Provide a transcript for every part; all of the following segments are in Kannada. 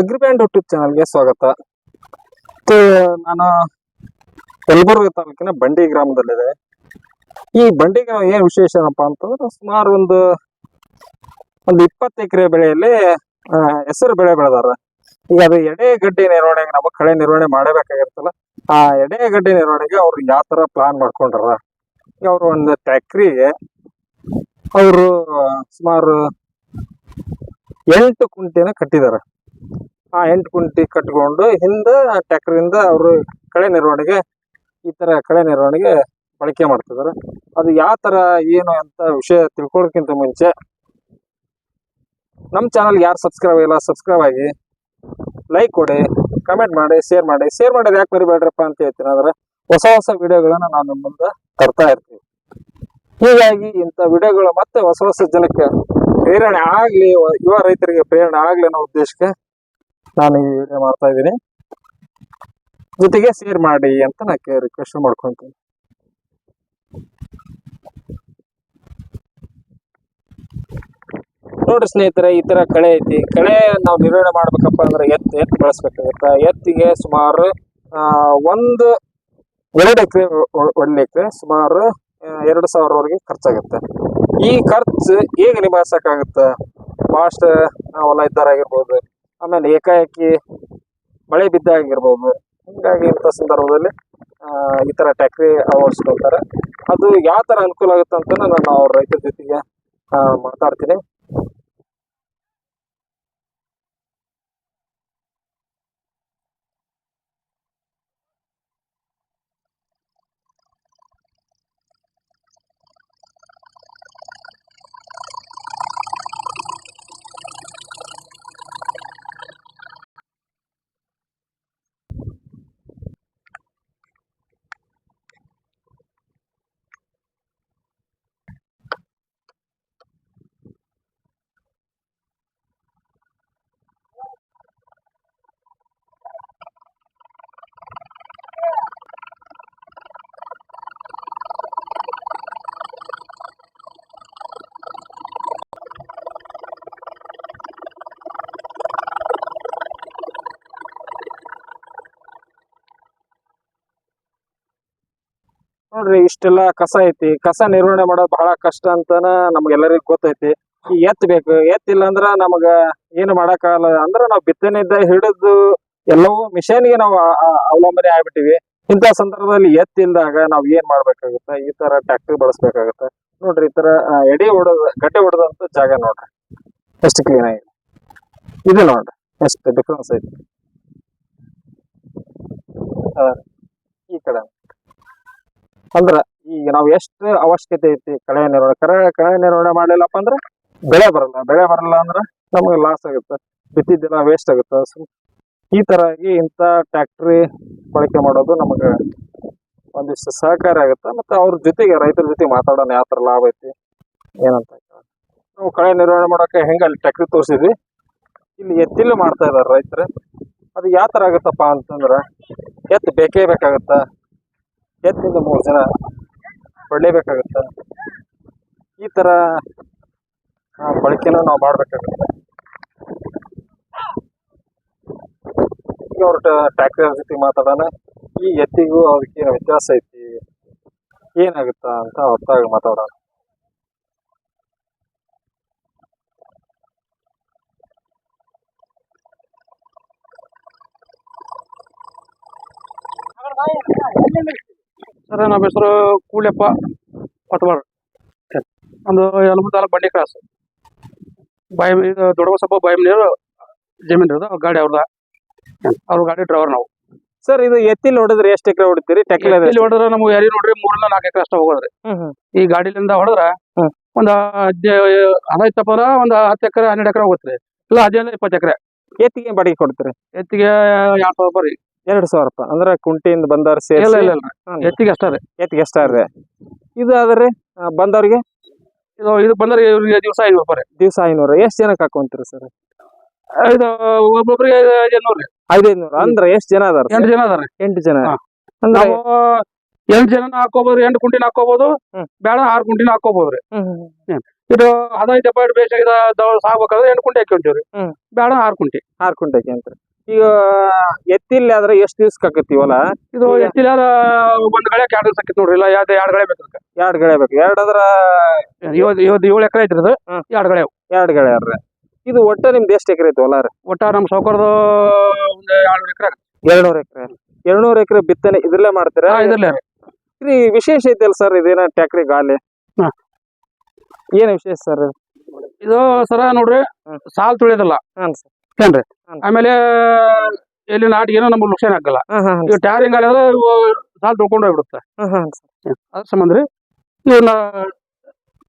ಅಗ್ರಿಬ್ಯಾಂಡ್ ಯೂಟ್ಯೂಬ್ ಚಾನಲ್ಗೆ ಸ್ವಾಗತ. ನಾನು ಯಲಬುರ್ಗ ತಾಲೂಕಿನ ಬಂಡಿ ಗ್ರಾಮದಲ್ಲಿದೆ. ಈ ಬಂಡಿ ಗ್ರಾಮ ಏನು ವಿಶೇಷ ಏನಪ್ಪ ಅಂತಂದ್ರೆ ಸುಮಾರು ಒಂದು ಒಂದು ಇಪ್ಪತ್ತು ಎಕರೆ ಬೆಳೆಯಲ್ಲಿ ಹೆಸರು ಬೆಳೆ ಬೆಳೆದಾರ. ಈಗ ಅದು ಎಡೆ ಗಡ್ಡೆ ನಿರ್ವಹಣೆಗೆ ನಾವು ಕಳೆ ನಿರ್ವಹಣೆ ಮಾಡಬೇಕಾಗಿರ್ತಲ್ಲ, ಆ ಎಡೆ ಗಡ್ಡೆ ನಿರ್ವಹಣೆಗೆ ಅವ್ರು ಯಾವ ಥರ ಪ್ಲಾನ್ ಮಾಡ್ಕೊಂಡ್ರ? ಈಗ ಅವರು ಒಂದು ಟ್ಯಾಕ್ರಿಗೆ ಅವರು ಸುಮಾರು ಎಂಟು ಕುಂಟೆನ ಕಟ್ಟಿದ್ದಾರೆ ಆ ಎಂಟು ಕುಂಟಿ ಕಟ್ಕೊಂಡು ಹಿಂದೆ ಟ್ಯಾಕ್ಟ್ರಿಂದ ಅವರು ಕಳೆ ನಿರ್ವಹಣೆಗೆ ಈ ಥರ ಕಳೆ ನಿರ್ವಹಣೆಗೆ ಬಳಕೆ ಮಾಡ್ತಿದ್ದಾರೆ ಅದು ಯಾವ ಥರ ಏನು ಅಂತ ವಿಷಯ ತಿಳ್ಕೊಳ್ಳೋಕ್ಕಿಂತ ಮುಂಚೆ ನಮ್ಮ ಚಾನಲ್ ಯಾರು ಸಬ್ಸ್ಕ್ರೈಬ್ ಇಲ್ಲ ಸಬ್ಸ್ಕ್ರೈಬ್ ಆಗಿ ಲೈಕ್ ಕೊಡಿ ಕಮೆಂಟ್ ಮಾಡಿ ಶೇರ್ ಮಾಡಿ. ಶೇರ್ ಮಾಡೋದು ಯಾಕೆ ಮರಿಬೇಡ್ರಪ್ಪ ಅಂತ ಹೇಳ್ತೀನಿ. ಅಂದ್ರೆ ಹೊಸ ಹೊಸ ವಿಡಿಯೋಗಳನ್ನ ನಾನು ನಿಮ್ಮ ಮುಂದೆ ತರ್ತಾ ಇರ್ತೀವಿ ಹೀಗಾಗಿ ಇಂಥ ವಿಡಿಯೋಗಳು ಮತ್ತೆ ಹೊಸ ಹೊಸ ಜನಕ್ಕೆ ಪ್ರೇರಣೆ ಆಗಲಿ, ಯುವ ರೈತರಿಗೆ ಪ್ರೇರಣೆ ಆಗಲಿ ಅನ್ನೋ ಉದ್ದೇಶಕ್ಕೆ ನಾನು ಈ ವಿಡಿಯೋ ಮಾಡ್ತಾ ಇದ್ದೀನಿ. ಜೊತೆಗೆ ಶೇರ್ ಮಾಡಿ ಅಂತ ನಾ ರಿಕ್ವೆಸ್ಟ್ ಮಾಡ್ಕೊತೀನಿ. ನೋಡ್ರಿ ಸ್ನೇಹಿತರೆ, ಈ ತರ ಕಳೆ ಐತಿ. ಕಳೆ ನಾವು ನಿರ್ವಹಣೆ ಮಾಡ್ಬೇಕಪ್ಪ ಅಂದ್ರೆ ಎತ್ತು ಎತ್ತು ಬಳಸ್ಬೇಕಾಗತ್ತ ಎತ್ತಿಗೆ ಸುಮಾರು ಒಂದು ಎರಡು ಎಕರೆ ಹೊಡ್ಲಿಕ್ಕೆ ಸುಮಾರು ಎರಡು ಸಾವಿರವರೆಗೆ ಖರ್ಚಾಗುತ್ತೆ. ಈ ಖರ್ಚು ಹೇಗೆ ನಿಭಾಯಿಸಕ್ಕಾಗತ್ತ? ಫಾಸ್ಟ್ ಹೊಲ ಇದ್ದಾರಾಗಿರ್ಬೋದು ಆಮೇಲೆ ಏಕಾಏಕಿ ಮಳೆ ಬಿದ್ದಾಗಿರ್ಬೋದು. ಹಿಂಗಾಗಿ ಇಂಥ ಸಂದರ್ಭದಲ್ಲಿ ಈ ಥರ ಟ್ಯಾಕ್ಟ್ರಿ ಅಳವಡಿಸ್ಕೊಳ್ತಾರೆ ಅದು ಯಾವ ಥರ ಅನುಕೂಲ ಆಗುತ್ತೆ ಅಂತ ನಾನು ಅವ್ರ ರೈತರ ಜೊತೆಗೆ ಮಾತಾಡ್ತೀನಿ. ನೋಡ್ರಿ, ಇಷ್ಟೆಲ್ಲ ಕಸ ಐತಿ. ಕಸ ನಿರ್ವಹಣೆ ಮಾಡೋದು ಬಹಳ ಕಷ್ಟ ಅಂತಾನ ನಮ್ಗೆಲ್ಲರಿಗೂ ಗೊತ್ತೈತಿ. ಈ ಎತ್ ಬೇಕು. ಎತ್ತಿಲ್ಲ ಅಂದ್ರ ನಮಗ ಏನು ಮಾಡಕ್ಕಾಗಲ್ಲ. ಅಂದ್ರ ನಾವು ಬಿತ್ತನೆಯಿಂದ ಹಿಡಿದು ಎಲ್ಲವೂ ಮಿಷನ್ಗೆ ನಾವು ಆ- ಆ- ಅವಲಂಬನೆ ಆಗ್ಬಿಟ್ಟಿವಿ. ಇಂತ ಸಂದರ್ಭದಲ್ಲಿ ಎತ್ತಿಲ್ದಾಗ ನಾವ್ ಏನ್ ಮಾಡ್ಬೇಕಾಗುತ್ತೆ? ಈ ತರ ಟ್ಯಾಕ್ಟರ್ ಬಳಸ್ಬೇಕಾಗತ್ತ? ನೋಡ್ರಿ, ಈ ತರ ಎಡೆ ಹೊಡೆದ, ಗಡ್ಡೆ ಹೊಡೆದಂತ ಜಾಗ ನೋಡ್ರಿ. ಎಷ್ಟು ಕ್ಲೀನ್ ಆಗಿದೆ ಇದು ನೋಡ್ರಿ ಎಷ್ಟು ಡಿಫ್ರೆನ್ಸ್ ಐತಿ. ಈ ಕಡೆ. ಅಂದ್ರ ಈಗ ನಾವ್ ಎಷ್ಟು ಅವಶ್ಯಕತೆ ಐತಿ ಕಳೆ ನಿರ್ವಹಣೆ, ಕರೆ, ಕಳೆ ನಿರ್ವಹಣೆ ಮಾಡ್ಲಿಲ್ಲಪ್ಪ ಅಂದ್ರ ಬೆಳೆ ಬರಲ್ಲ. ಬೆಳೆ ಬರಲ್ಲ ಅಂದ್ರ ನಮಗೆ ಲಾಸ್ ಆಗುತ್ತೆ. ಬಿತ್ತಿದ್ದೆಲ್ಲ ವೇಸ್ಟ್ ಆಗುತ್ತೆ. ಈ ತರ ಆಗಿ ಇಂಥ ಟ್ಯಾಕ್ಟ್ರಿ ಬಳಕೆ ಮಾಡೋದು ನಮಗ ಒಂದಿಷ್ಟು ಸಹಕಾರಿ ಆಗುತ್ತೆ. ಮತ್ತೆ ಅವ್ರ ಜೊತೆಗೆ ರೈತರ ಜೊತೆ ಮಾತಾಡೋಣ ಯಾವ ತರ ಲಾಭ ಐತಿ, ಏನಂತ ನಾವು ಕಳೆ ನಿರ್ವಹಣೆ ಮಾಡೋಕೆ ಹೆಂಗ ಅಲ್ಲಿ ಟ್ಯಾಕ್ಟ್ರಿ ತೋರಿಸಿದ್ವಿ? ಇಲ್ಲಿ ಎತ್ತಿಲು ಮಾಡ್ತಾ ಇದಾರೆ ರೈತರು. ಅದು ಯಾವ ತರ ಆಗುತ್ತಪ್ಪ ಅಂತಂದ್ರ ಎತ್ತು ಬೇಕೇ ಬೇಕಾಗತ್ತ? ಎತ್ತಿಂದ ಮೂರು ಜನ ಹೊಡಲೇಬೇಕಾಗುತ್ತೆ. ಈ ಆ, ಬಳಕೆನ ನಾವು ಮಾಡಬೇಕಾಗುತ್ತೆ. ಅವ್ರ ಟ್ಯಾಕ್ಟರ್ ಜೊತೆ ಮಾತಾಡೋಣ. ಈ ಎತ್ತಿಗೂ ಅದಕ್ಕೆ ವ್ಯತ್ಯಾಸ ಐತಿ? ಏನಾಗುತ್ತ ಅಂತ ಹೊತ್ತಾಗಿ ಮಾತಾಡೋಣ. ಸರ್ ನಮ್ಮ ಹೆಸರು ಕೂಳ್ಯಪ್ಪ ಪಟ್ವಾಳ ನಮ್ದು ಯಲಬುರ್ಗ ತಾಲೂಕು ಬಂಡಿ ಕ್ರಾಸ್. ಬಾಯಿ ಇದು ದೊಡ್ಡಬಸಪ್ಪ ಬಾಯಿ ನೀರು ಜಮೀನು ಇರೋದು ಗಾಡಿ ಅವ್ರದ ಅವ್ರ ಗಾಡಿ ಡ್ರೈವರ್ ನಾವು. ಸರ್ ಇದು ಎತ್ತಿಲ್ ಹೊಡೆದ್ರೆ ಎಷ್ಟು ಎಕರೆ ಹೊಡಿತೀರಿ? ಟೆಕ್ಲ ಹೊಡೆದ್ರೆ ನಮ್ಗೆ ಯಾರಿ ನೋಡ್ರಿ ಮೂರಲ್ಲ ನಾಲ್ಕು ಎಕರೆ ಅಷ್ಟು ಹೋಗೋದ್ರಿ. ಈ ಗಾಡಿಲಿಂದ ಹೊಡೆದ್ರ ಒಂದು ಒಂದ್ ಹದಿನೈದು ಅಂದ್ರ ಒಂದ್ ಹತ್ತು ಎಕರೆ ಹನ್ನೆರಡು ಎಕರೆ ಹೋಗುತ್ತೆ ಇಲ್ಲ ಹದಿನೈದು ಇಪ್ಪತ್ತು ಎಕರೆ. ಎತ್ತಿಗೆ ಬಾಡಿಗೆ ಕೊಡ್ತೀರಿ? ಎತ್ತಿಗೆ ಎರಡ್ ಸಾವಿರ ರೂಪಾಯಿ ಎರಡ್ ಸಾವಿರ ರೂಪಾಯಿ. ಅಂದ್ರೆ ಕುಂಟಿಯಿಂದ ಬಂದವ್ರು ಸೇರಿ ಇಲ್ಲ ಇಲ್ಲ ಎತ್ತಿಗೆ ಅಷ್ಟೇ ರೀ. ಎತ್ತಿಗೆ ಎಷ್ಟಾರ್ರಿ ಇದು ಆದ್ರೆ ಬಂದವರಿಗೆ? ಇದು ಇದು ಬಂದ್ರೆ ಇವ್ರಿಗೆ ದಿವಸ ಐನೂರು ರೂಪಾಯಿ ದಿವಸ ಐನೂರು. ಎಷ್ಟು ಜನಕ್ಕೆ ಹಾಕೊಂತೀರಿ ಸರ್? ರೀ. ಇದು ಒಬ್ಬೊಬ್ರಿಗೆ ಐದು ರೀ. ಐದೈನೂರು ಅಂದ್ರೆ ಎಷ್ಟು ಜನ ಅದಾರ ಎಂಟು ಜನ ಅದಾರ ಎಂಟು ಜನ. ಅಂದ್ರೆ ಎಂಟು ಜನ ಹಾಕೋಬಹುದು ಎಂಟು ಕುಂಟಿನ ಹಾಕೋಬಹುದು. ಬೇಡ ಆರು ಕುಂಟಿನ ಹಾಕೋಬಹುದು ರೀ. ಇದು ಹದಿನೈದು ಎಪ್ಪತ್ತು ಬೇಸ ಸಾಗ್ಬೇಕಾದ್ರೆ ಎಂಟು ಕುಂಟಿ ಹಾಕೊಂತೀವ್ರಿ. ಬೇಡ ಆರು ಕುಂಟೆ. ಕುಂಟಿ ಹಾಕಿ ಅಂತ ಈಗ ಎತ್ತಿಲ್ಲ ಆದ್ರೆ ಎಷ್ಟ್ ದಿವ್ಸಕ್ಕೆ ಆಕತಿ ಹೊಲ? ಇದು ಎತ್ತಿಲ್ಲ ಒಂದ್ ಗಳೆ ಎರಡು ಆಕೈತಿ ನೋಡ್ರಿ ಇಲ್ಲ ಎರಡು ಎರಡು ಗಳೆ ಬೇಕು ಅದಕ್ಕೆ. ಎರಡ್ ಗಳೆ ಬೇಕು. ಎರಡ್ ಅದ್ರ ಇವತ್ತು ಇವತ್ತು ಏಳು ಎಕರೆ ಐತ್ರಿ ಅದು ಎರಡ್ ಎರಡು ಗಳೆ ಅವು. ಎರಡ್ ಗಳೆ ಅರ್ರೆ ಇದು ಒಟ್ಟ ನಿಮ್ದು ಎಷ್ಟ್ ಎಕರೆ ಐತಿ ಹೊಲ ರೀ? ಒಟ್ಟ ನಮ್ಮ ಸೌಕರ್ದು ಒಂದು ಎರಡು ಎಕರೆ ಎರಡ್ನೂರ್ ಎಕರೆ. ಎರಡ್ನೂರ್ ಎಕರೆ ಬಿತ್ತನೆ ಇದ್ರಲ್ಲೇ ಮಾಡ್ತೀರಾ? ಇದ್ರಲ್ಲೇ. ರೀ. ಇದು ವಿಶೇಷ ಐತಲ್ಲ ಸರ್ ಇದೇನ ಟ್ಯಾಕ್ರಿ ಗಾಲಿ. ಏನ್ ವಿಶೇಷ ಸರ್ ಇದು? ಸರ ನೋಡ್ರಿ ಸಾಲು ಸಾಲ್ ತುಳಿಯೋದಿಲ್ಲ. ಹಾಂ ಸರ್. ಏನ್ರಿ? ಆಮೇಲೆ ಇಲ್ಲಿ ನಾಟಿಗೆ ನಮ್ಗೆ ನುಕ್ಸಾನ ಆಗಲ್ಲ. ಇವ್ ಈಗ ಟ್ಯಾರಿಂಗ್ ಆದ್ರೆ ಸಾಲ ತೊಳ್ಕೊಂಡು ಹೋಗ್ಬಿಡುತ್ತೆ. ಅದ್ರ ಸಂಬಂಧ ರೀ ಇವನ್ನ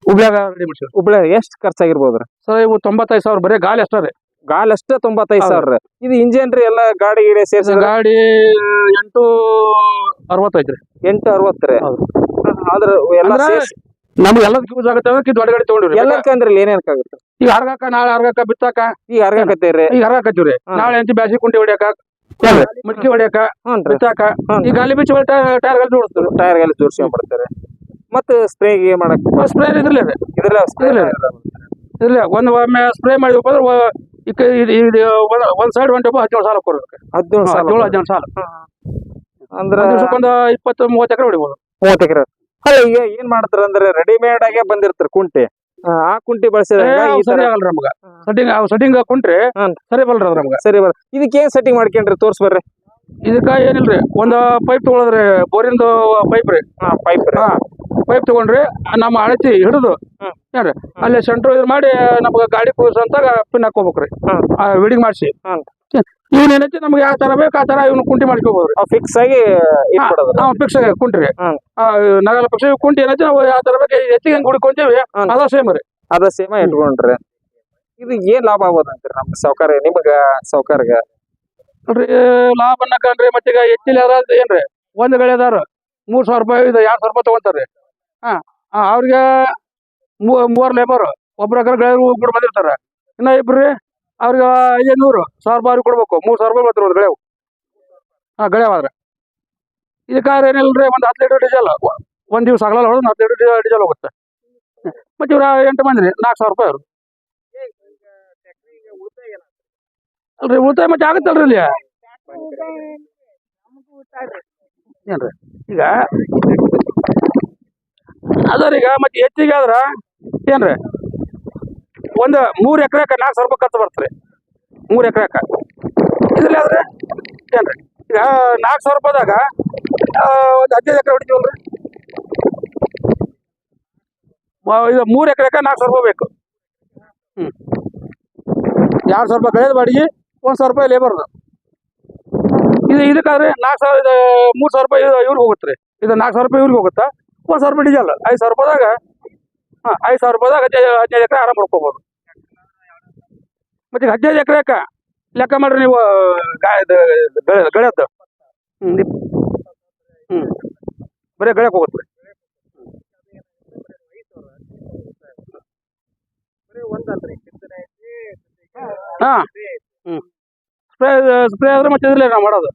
ಹುಬ್ಳ್ಯಾಗ ರೆಡಿ ಮಾಡ್ಸಿರಿ ಹುಬ್ಳಿ ಎಷ್ಟು ಖರ್ಚಾಗಿರ್ಬೋದ್ರಿ ಸರ್ ಇವು ತೊಂಬತ್ತೈದು ಸಾವಿರ ಬರೀ ಗಾಲಿ ಅಷ್ಟೇ ರೀ. ಗಾಲ್ ಅಷ್ಟೇ ತೊಂಬತ್ತೈದು. ಸಾವಿರ ಇದು ಇಂಜಿನ್ ರೀ ಎಲ್ಲ ಗಾಡಿ ಗಿಡಿ ಸೇರಿಸಿ ಗಾಡಿ ಎಂಟು ಅರವತ್ತೈತ್ರಿ ಎಂಟು ಅರವತ್ತು ರೀ? ಆದ್ರೆ ಎಲ್ಲ ನಮ್ಗೆ ಎಲ್ಲದಕ್ಕೆ ಯೂಸ್ ಆಗುತ್ತೆ ಅಂದ್ರೆ ದೊಡ್ಡ ಗಾಡಿ ತಗೊಂಡಿವ್ರಿ. ಎಲ್ಲಕ್ಕಂದ್ರಿ ಏನೇನಕ್ಕಾಗುತ್ತೆ ಈಗ ಹರ್ಗಾಕ ನಾಳೆ ಹರ್ಗಾಕ ಬಿತ್ತಾಕ? ಈಗ ಅರ್ಗಾಕತ್ತೀರಿ ಈಗ ಹರ್ಗಾಕತ್ತೀವ್ರಿ. ನಾಳೆ ಅಂತ ಬ್ಯಾಸಿ ಕುಂಟಿ ಹೊಡಿಯಾಕ ಮಟ್ಕಿ ಹೊಡಿಯಾಕ ಬಿತ್ತಾಕ. ಈಗ ಗಾಲಿ ಬಿಚ್ಚಿ ಟೈರ್ ಗಾಲಿ ಜೋಡಿಸ್ತಾರೆ ಟೈರ್ ಗೆಲ್ಲ ಜೋಡ್ಸ್ಕೊಂಡ್ಬಿಡ್ತಾರೆ. ಮತ್ತೆ ಸ್ಪ್ರೇಗೆ ಮಾಡಕ್? ಸ್ಪ್ರೇ ಇದ್ರಲ್ಲೇ ಇದ್ರಲ್ಲ ಸ್ಪ್ರೇ ಇದ್ರಲ್ಲ ಒಂದ್ ಒಮ್ಮೆ ಸ್ಪ್ರೇ ಮಾಡಿದಪ್ಪ ಅಂದ್ರೆ ಒಂದ್- ಸೈಡ್ ಒಂಟಪ್ಪ ಹದಿನೇಳು ಸಾಲ ಕೊಡ್ಬೇಕು. ಹದಿನೇಳು ಸಾಲ ಹದಿನೇಳು ಹದಿನೆಂಟು ಸಾಲ. ಅಂದ್ರೆ ಒಂದ್ ಇಪ್ಪತ್ತು ಮೂವತ್ತು ಎಕರೆ ಹೊಡಿಬೋದು. ಮೂವತ್ತು ಎಕರೆ. ಅಲ್ಲ ಈಗ ಏನ್ ಮಾಡ್ತಾರ ಅಂದ್ರೆ ರೆಡಿಮೇಡ್ ಆಗೇ ಬಂದಿರ್ತಾರ ಕುಂಟಿ. ಆ, ಕುಂಟಿ ಬಳಸಿದ್ರೆ ನಮ್ಗ. ಸೆಟ್ಟಿಂಗ್ ಸೆಟ್ಟಿಂಗ್ ಕುಂಟ್ರಿ. ಸರಿ ಬಲ್ರಿ ಅದ್ರ ನಮ್ಗ. ಸರಿ ಬರ ಇದಕ್ಕೆ ಏನ್ ಸೆಟ್ಟಿಂಗ್ ಮಾಡ್ಕೊಂಡ್ರಿ? ತೋರ್ಸ್ಬರ್ರಿ ಇದಕ್ಕ ಏನಿಲ್ರಿ ಒಂದ್ ಪೈಪ್ ತಗೊಳದ್ರಿ ಬೋರಿಂದು ಪೈಪ್ ರೀ. ಹಾ ಪೈಪ್ ರೀ. ಪೈಪ್ ತಗೊಂಡ್ರಿ ನಮ್ಮ ಅಳತಿ ಹಿಡಿದು ಅಲ್ಲಿ ಸೆಂಟ್ರ್ ಇದು ಮಾಡಿ ನಮ್ಗ ಗಾಡಿ ಅಂತ ಪಿನ್ ಹಾಕೋಬೇಕ್ರಿ ಆ ವಿಡಿಂಗ್ ಮಾಡಿಸಿ. ಇವ್ನ ಏನೈತಿ? ನಮ್ಗೆ ಯಾವ ತರ ಬೇಕು ಆ ತರ ಇವ್ನು ಕುಂಟಿ ಮಾಡ್ಕೋಬಹುದು ಫಿಕ್ಸ್ ಆಗಿ ನಾವು ಫಿಕ್ಸ್ ಕುಂಟ್ರಿ. ಹ್ಮ್. ಆ, ನಗರ ಪಕ್ಷ ಕುಂಟಿ ಏನೈತಿ? ನಾವು ಯಾವ ತರ ಬೇಕು ಹೆಚ್ಚಿಗೆ ಹೆಂಗ್ ಹುಡ್ಕೊಂತೀವಿ. ಅದ ಸೇಮ್ ರೀ. ಅದ ಸೇಮ ಇಟ್ಕೊಂಡ್ರಿ. ಇದು ಏನ್ ಲಾಭ ಆಗ್ಬೋದು ಅಂತೀರಿ ನಮ್ ಸಾವ್ಕಾರ? ನಿಮಗ ಸೌಕರ್ಯ ನೋಡ್ರಿ ಲಾಭ ಅನ್ನಕಂಡ್ರಿ ಮತ್ತೀಗ ಹೆಚ್ಚಿಲ್ಲ ಏನ್ರಿ? ಒಂದ್ ಗಳಿದಾರ ಮೂರ್ ಸಾವಿರ ರೂಪಾಯಿ ಇದು ಎರಡ್ ಸಾವಿರ ರೂಪಾಯಿ ತಗೊಂತಾರ್ರಿ. ಹಾ ಅವ್ರಿಗೆ ಮೂವರ್ ಲೇಬರ್ ಒಬ್ರ ಕೂಡ ಬಂದಿರ್ತಾರ. ಇನ್ನ ಇಬ್ರಿ ಅವ್ರಿಗೆ ಐನೂರು ಸಾವಿರ ರೂಪಾಯಿ ಕೊಡ್ಬೇಕು. ಮೂರು ಸಾವಿರ ರೂಪಾಯಿ ಬರ್ತಾರೆ ಗಳೆವು ಹಾ ಗಳೆವಾದ್ರೆ ಇದಕ್ಕಾದ್ರೆ ರೀ ಒಂದು ಹತ್ತು ಲೀಟರ್ ಡೀಸೆಲ್, ಒಂದು ದಿವಸ ಆಗಲ್ಲ ಹೊಡೆದು ಹತ್ತು ಲೀಟರ್ ಡೀಸೆಲ್ ಹೋಗುತ್ತೆ. ಮತ್ತೆ ಇವ್ರ ಎಂಟು ಮಂದಿ ನಾಲ್ಕು ಸಾವಿರ ರೂಪಾಯಿ ಅವರು. ಅಲ್ರಿ, ಉಳಿತಾಯ ಮತ್ತೆ ಆಗುತ್ತಲ್ರಿ ಇಲ್ಲಿ? ಏನ್ರಿ? ಈಗ ಅದರಿ ಈಗ, ಮತ್ತೆ ಹೆಚ್ಚಿಗೆ ಆದ್ರ, ಏನ್ರಿ? ಒಂದ್ ಮೂರು ಎಕರೆಕ ನಾಲ್ಕು ಸಾವಿರ ರೂಪಾಯಿ ಖರ್ಚು ಬರ್ತದೆ. ಮೂರು ಎಕರೆಕ. ಇದ್ರಲ್ಲಿ ಆದ್ರೆ ಏನ್ರಿ? ಈಗ ನಾಲ್ಕು ಸಾವಿರ ರೂಪಾಯಿದಾಗ ಒಂದು ಹದಿನೈದು ಎಕರೆ ಹೊಡಿತೀವಲ್ರಿ? ಇದು ಮೂರ್ ಎಕರೆಕ ನಾಲ್ಕು ಸಾವಿರ ರೂಪಾಯಿ ಬೇಕು. ಹ್ಞೂ ಎರಡು ಸಾವಿರ ರೂಪಾಯಿ ಕಳೆದ ಬಾಡಿಗೆ, ಒಂದು ಸಾವಿರ ರೂಪಾಯಿ ಲೇಬರ್ದು ಇದು ಇದಕ್ಕಾದ್ರೆ ನಾಲ್ಕು ಸಾವಿರ, ಇದು ಮೂರು ಸಾವಿರ ರೂಪಾಯಿ ಇವ್ರಿಗೆ ಹೋಗುತ್ತೆ ರೀ. ಇದು ನಾಲ್ಕು ಸಾವಿರ ರೂಪಾಯಿ ಇವ್ರಿಗೆ ಹೋಗುತ್ತಾ? ಒಂದು ಸಾವಿರ ರೂಪಾಯಿ ಡೀಸೆಲ್ ಐದು ಸಾವಿರ ರೂಪಾಯಿದಾಗ ಹಾಂ, ಐದು ಸಾವಿರ ರೂಪಾಯಿದಾಗ ಹದಿನೈದು ಹದಿನೈದು ಎಕರೆ ಆರಾಮ್ ಮಾಡ್ಕೋಬೋದು. ಮತ್ತೆ ಈಗ ಹದಿನೈದು ಎಕರೆಕ ಲೆಕ್ಕ ಮಾಡ್ರಿ ನೀವು ಗಳೆ ಗಳೆದ್ದು. ಹ್ಞೂ ಹ್ಞೂ ಬರೀ ಗಳೆಗೆ ಹೋಗುತ್ತೆ ಹಾಂ ಹ್ಞೂ ಸ್ಪ್ರೇ ಸ್ಪ್ರೇ ಆದ್ರೆ ಮತ್ತೆ ಇದ್ರಲ್ಲೇ ನಾವು ಮಾಡೋದು.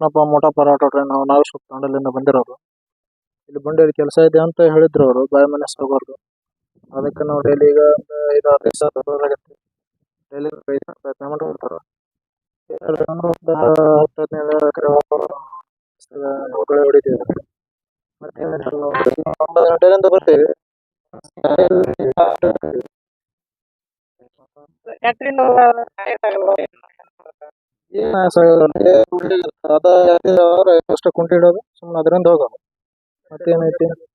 ನಪ್ಪ ಮೋಟಾ ಪರಾಟ ನಾವು ನಾವೇ ಸುತ್ತಂಡಲ್ಲಿಂದ ಬಂದಿರೋರು ಇಲ್ಲಿ ಬಂಡೇರಿ ಕೆಲಸ ಇದೆ ಅಂತ ಹೇಳಿದ್ರು ಅವರು. ಬಾಯಿ ಮನೆ ಹೋಗೋರು ಅದಕ್ಕೆ ನಾವು ಡೈಲಿ ಈಗ ಒಂದು ಐದು ಆರು ದಿವಸ ಬರೋದಾಗತ್ತೆ ಡೈಲಿ ಪ್ರಯತ್ನ ಒಂದು ಹದಿನೈದು ಎಕರೆ ಹೊಗಳೇ ಹೊಡಿತೀವಿ ಮತ್ತೆ ಬರ್ತೀವಿ. ಅದ ಅಷ್ಟೇ ಕುಂಟಿಡೋದು ಸುಮ್ಮನೆ ಅದರಿಂದ देखते हैं मैसेज